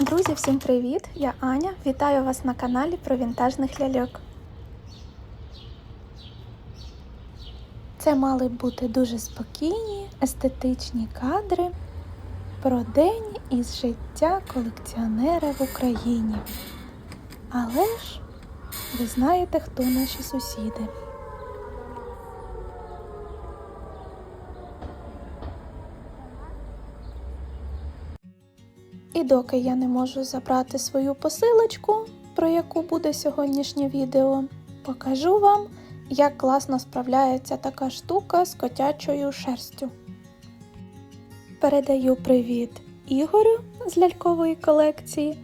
Друзі, всім привіт! Я Аня. Вітаю вас на каналі про вінтажних ляльок. Це мали бути дуже спокійні, естетичні кадри про день із життя колекціонера в Україні. Але ж ви знаєте, хто наші сусіди. І доки я не можу забрати свою посилочку, про яку буде сьогоднішнє відео, покажу вам, як класно справляється така штука з котячою шерстю. Передаю привіт Ігорю з лялькової колекції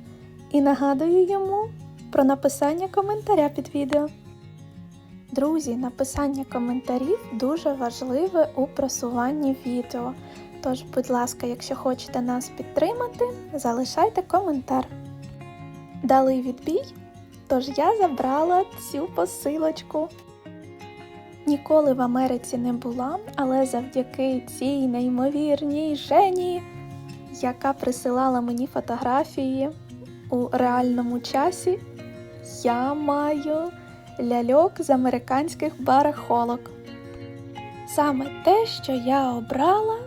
і нагадую йому про написання коментаря під відео. Друзі, написання коментарів дуже важливе у просуванні відео. Тож, будь ласка, якщо хочете нас підтримати, залишайте коментар. Дали відбій, тож я забрала цю посилочку. Ніколи в Америці не була, але завдяки цій неймовірній Жені, яка присилала мені фотографії у реальному часі, я маю ляльок з американських барахолок. Саме те, що я обрала.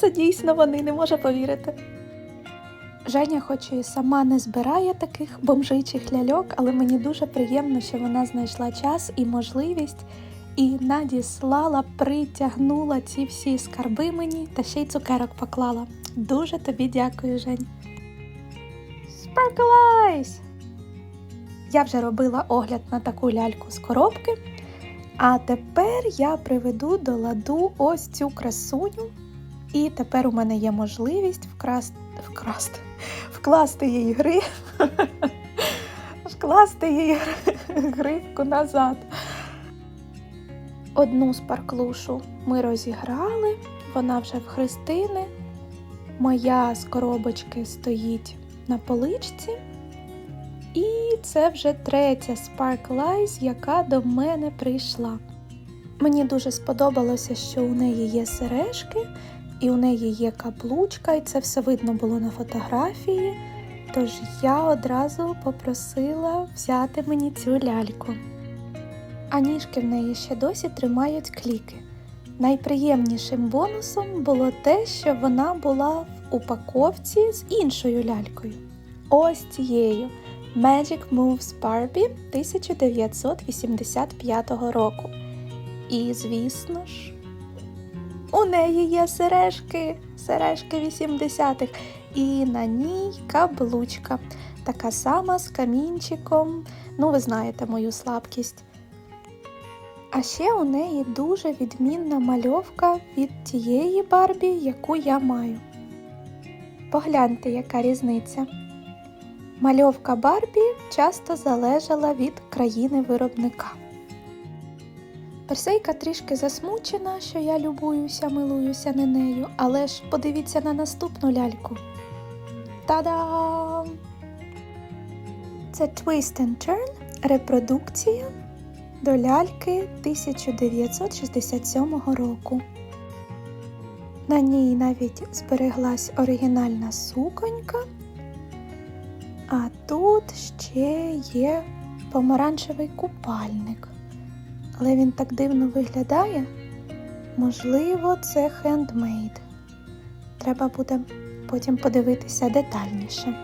Це дійсно вони не може повірити. Женя, хоч і сама не збирає таких бомжичих ляльок, але мені дуже приємно, що вона знайшла час і можливість і надіслала, притягнула ці всі скарби мені та ще й цукерок поклала. Дуже тобі дякую, Жень. Sparkle Eyes! Я вже робила огляд на таку ляльку з коробки. А тепер я приведу до ладу ось цю красуню. І тепер у мене є можливість вкрасти, вкрасти, вкласти її гри, вкласти її гривку назад. Одну спарклушу ми розіграли, вона вже в Христини. Моя з коробочки стоїть на поличці. І це вже третя Sparkle Eyes, яка до мене прийшла. Мені дуже сподобалося, що у неї є сережки, і у неї є каблучка, і це все видно було на фотографії. Тож я одразу попросила взяти мені цю ляльку. А ніжки в неї ще досі тримають кліки. Найприємнішим бонусом було те, що вона була в упаковці з іншою лялькою. Ось цією. Magic Moves Barbie 1985 року. І, звісно ж, неї є сережки, сережки 80-х, і на ній каблучка, така сама з камінчиком. Ну, ви знаєте мою слабкість. А ще у неї дуже відмінна мальовка від тієї Барбі, яку я маю. Погляньте, яка різниця. Мальовка Барбі часто залежала від країни виробника. Персейка трішки засмучена, що я любуюся, милуюся не нею, але ж подивіться на наступну ляльку. Та-дам! Це Twist and Turn репродукція до ляльки 1967 року. На ній навіть збереглась оригінальна суконька. А тут ще є помаранчевий купальник. Але він так дивно виглядає. Можливо, це хендмейд. Треба буде потім подивитися детальніше.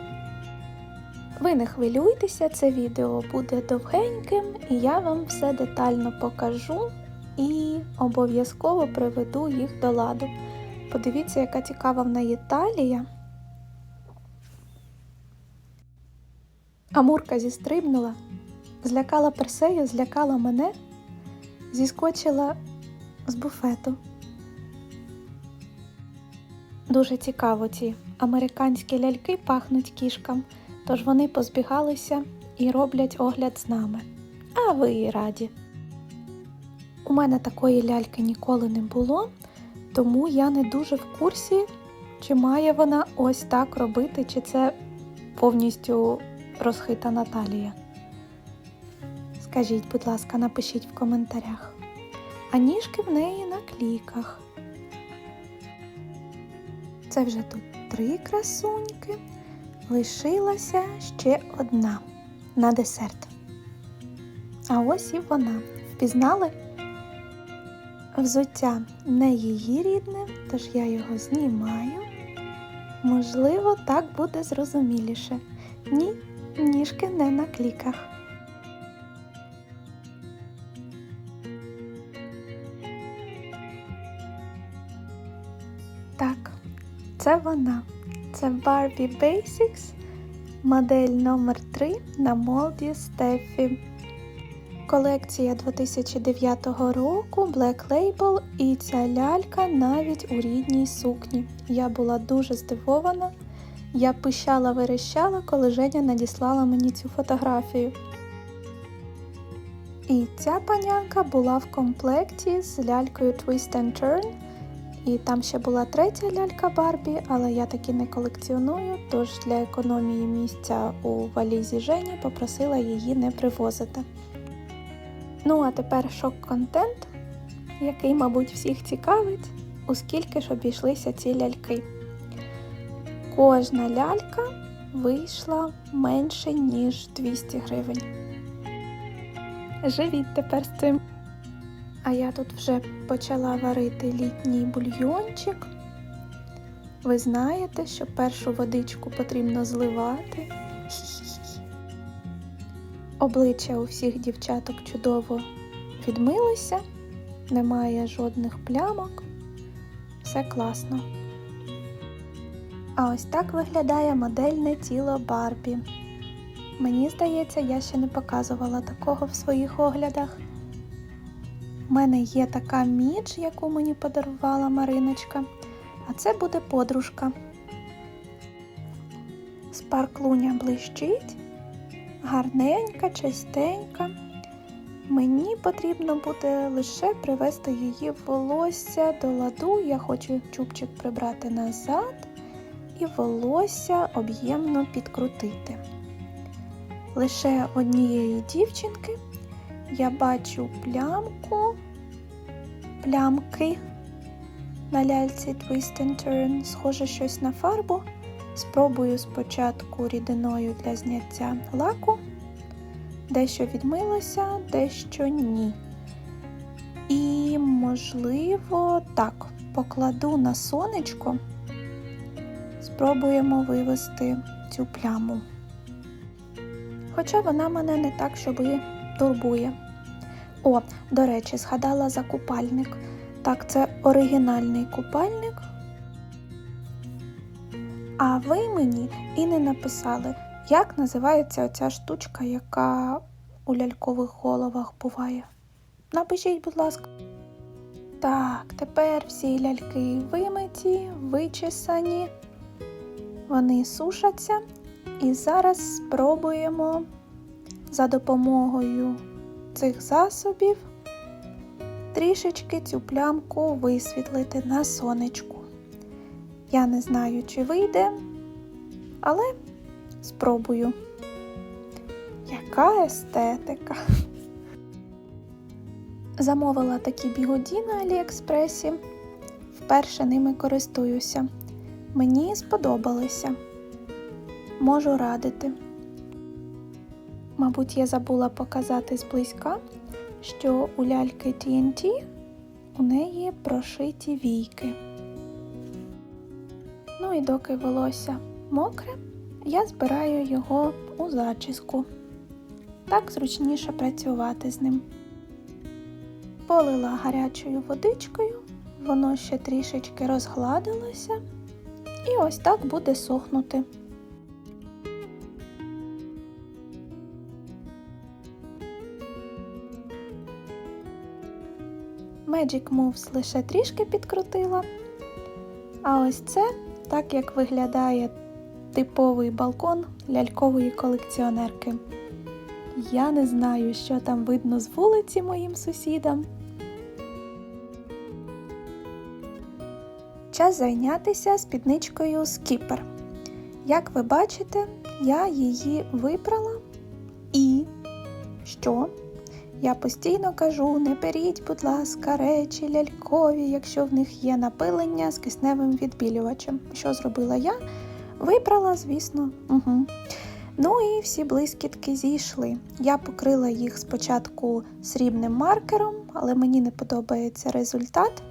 Ви не хвилюйтеся, це відео буде довгеньким, і я вам все детально покажу і обов'язково приведу їх до ладу. Подивіться, яка цікава в неї талія. Амурка зістрибнула, злякала персею, злякала мене, зіскочила з буфету. Дуже цікаво ці американські ляльки пахнуть кішкам, тож вони позбігалися і роблять огляд з нами. А ви і раді. У мене такої ляльки ніколи не було, тому я не дуже в курсі, чи має вона ось так робити, чи це повністю розхита Наталія. Скажіть, будь ласка, напишіть в коментарях. А ніжки в неї на кліках. Це вже тут три красуньки. Лишилася ще одна на десерт. А ось і вона. Впізнали? Взуття не її рідне, тож я його знімаю. Можливо, так буде зрозуміліше. Ні, ніжки не на кліках. Це вона. Це Barbie Basics, модель номер 3 на молді Стефі. Колекція 2009 року Black Label і ця лялька навіть у рідній сукні. Я була дуже здивована. Я пищала верещала, коли Женя надіслала мені цю фотографію. І ця панянка була в комплекті з лялькою Twist and Turn. І там ще була третя лялька Барбі, але я таки не колекціоную, тож для економії місця у валізі Жені попросила її не привозити. Ну, а тепер шок-контент, який, мабуть, всіх цікавить, у скільки ж обійшлися ці ляльки. Кожна лялька вийшла менше, ніж 200 гривень. Живіть тепер з цим. А я тут вже почала варити літній бульйончик. Ви знаєте, що першу водичку потрібно зливати. Обличчя у всіх дівчаток чудово відмилося, немає жодних плямок, все класно. А ось так виглядає модельне тіло Барбі. Мені здається, я ще не показувала такого в своїх оглядах. У мене є така міч, яку мені подарувала Мариночка, а це буде подружка. Спарклуня блищить, гарненька, чистенька. Мені потрібно буде лише привести її волосся до ладу. Я хочу чубчик прибрати назад і волосся об'ємно підкрутити. Лише однієї дівчинки я бачу плямку, плямки на ляльці Twist and Turn, схоже щось на фарбу. Спробую спочатку рідиною для зняття лаку. Дещо відмилося, дещо ні. І, можливо, так, покладу на сонечко, спробуємо вивести цю пляму. Хоча вона мене не так, щоб і турбує. О, до речі, згадала за купальник. Так, це оригінальний купальник. А ви мені і не написали, як називається оця штучка, яка у лялькових головах буває. Напишіть, будь ласка. Так, тепер всі ляльки вимиті, вичесані, вони сушаться. І зараз спробуємо за допомогою цих засобів трішечки цю плямку висвітлити на сонечку. Я не знаю, чи вийде, але спробую. Яка естетика! Замовила такі бігуді на Аліекспресі. Вперше ними користуюся. Мені сподобалися. Можу радити. Мабуть, я забула показати зблизька, що у ляльки TNT у неї прошиті війки. Ну і доки волосся мокре, я збираю його у зачіску. Так зручніше працювати з ним. Полила гарячою водичкою, воно ще трішечки розгладилося, і ось так буде сохнути. Magic Moves лише трішки підкрутила. А ось це так як виглядає типовий балкон лялькової колекціонерки. Я не знаю, що там видно з вулиці моїм сусідам. Час зайнятися спідничкою Skipper. Як ви бачите, я її випрала і що? Я постійно кажу, не беріть, будь ласка, речі лялькові, якщо в них є напилення з кисневим відбілювачем. Що зробила я? Вибрала, звісно. Угу. Ну і всі блискітки зійшли. Я покрила їх спочатку срібним маркером, але мені не подобається результат.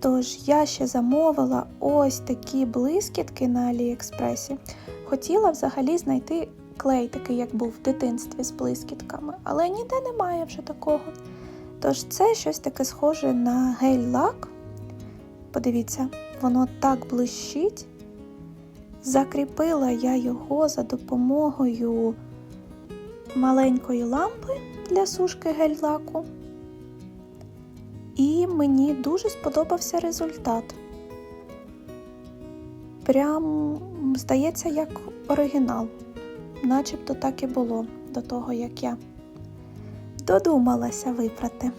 Тож я ще замовила ось такі блискітки на Аліекспресі. Хотіла взагалі знайти клей, такий, як був в дитинстві з блискітками, але ніде немає вже такого. Тож це щось таке схоже на гель-лак. Подивіться, воно так блищить. Закріпила я його за допомогою маленької лампи для сушки гель-лаку. І мені дуже сподобався результат. Прям, здається, як оригінал. Начебто так і було до того, як я додумалася випрати.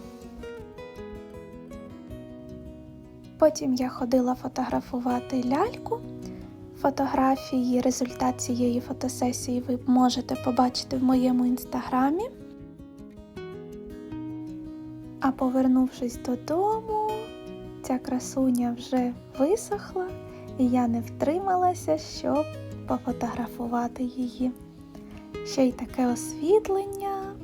Потім я ходила фотографувати ляльку. Фотографії, результат цієї фотосесії ви можете побачити в моєму інстаграмі. А повернувшись додому, ця красуня вже висохла, і я не втрималася, щоб пофотографувати її. Ще й таке освітлення,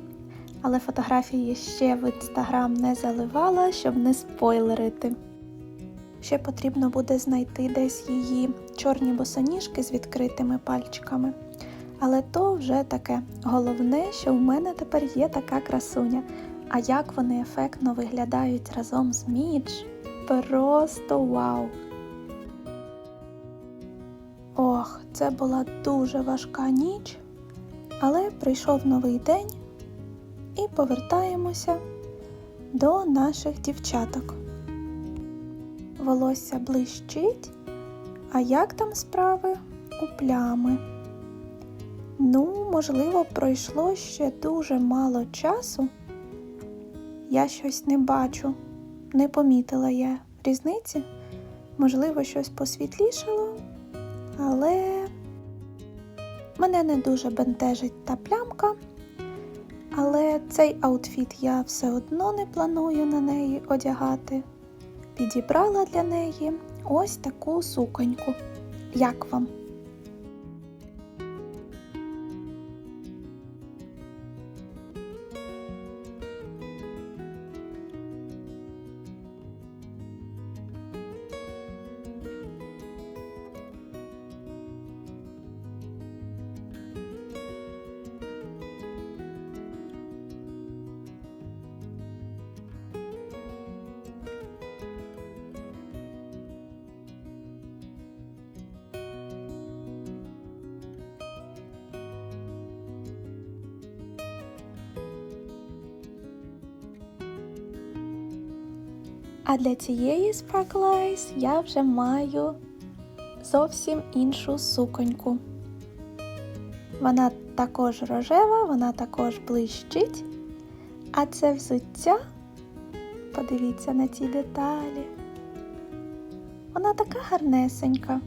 але фотографії ще в інстаграм не заливала, щоб не спойлерити. Ще потрібно буде знайти десь її чорні босоніжки з відкритими пальчиками. Але то вже таке. Головне, що в мене тепер є така красуня. А як вони ефектно виглядають разом з Мідж. Просто вау! Ох, це була дуже важка ніч, але прийшов новий день і повертаємося до наших дівчаток волосся блищить, а як там справи у плями? Ну, можливо, пройшло ще дуже мало часу. Я щось не бачу, не помітила я різниці. Можливо, щось посвітлішало, але мене не дуже бентежить та плямка. Але цей аутфіт я все одно не планую на неї одягати підібрала для неї ось таку суконьку. Як вам? А для цієї Sparkle Eyes я вже маю зовсім іншу суконьку. Вона також рожева, вона також блищить. А це взуття, подивіться на ці деталі. Вона така гарнесенька.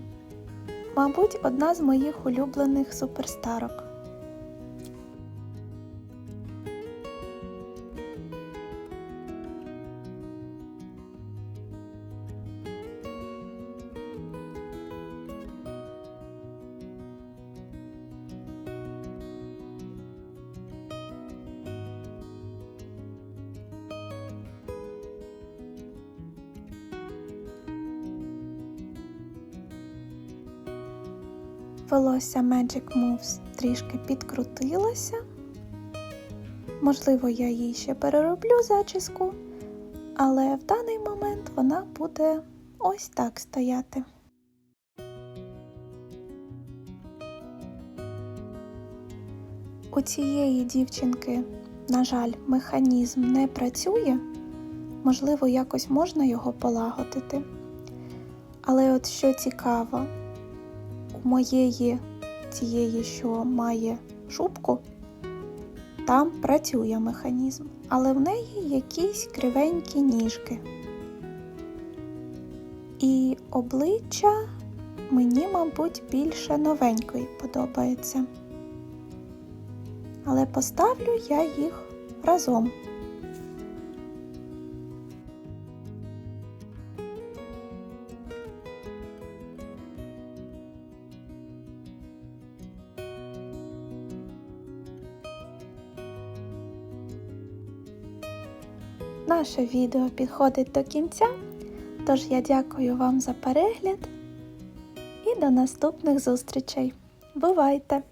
Мабуть, одна з моїх улюблених суперстарок. Волосся Magic Moves трішки підкрутилося. Можливо, я їй ще перероблю зачіску, але в даний момент вона буде ось так стояти. У цієї дівчинки, на жаль, механізм не працює, можливо, якось можна його полагодити. Але от що цікаво, моєї цієї, що має шубку, там працює механізм, але в неї якісь кривенькі ніжки. І обличчя мені, мабуть, більше новенької подобається. Але поставлю я їх разом. Наше відео підходить до кінця, тож я дякую вам за перегляд і до наступних зустрічей. Бувайте!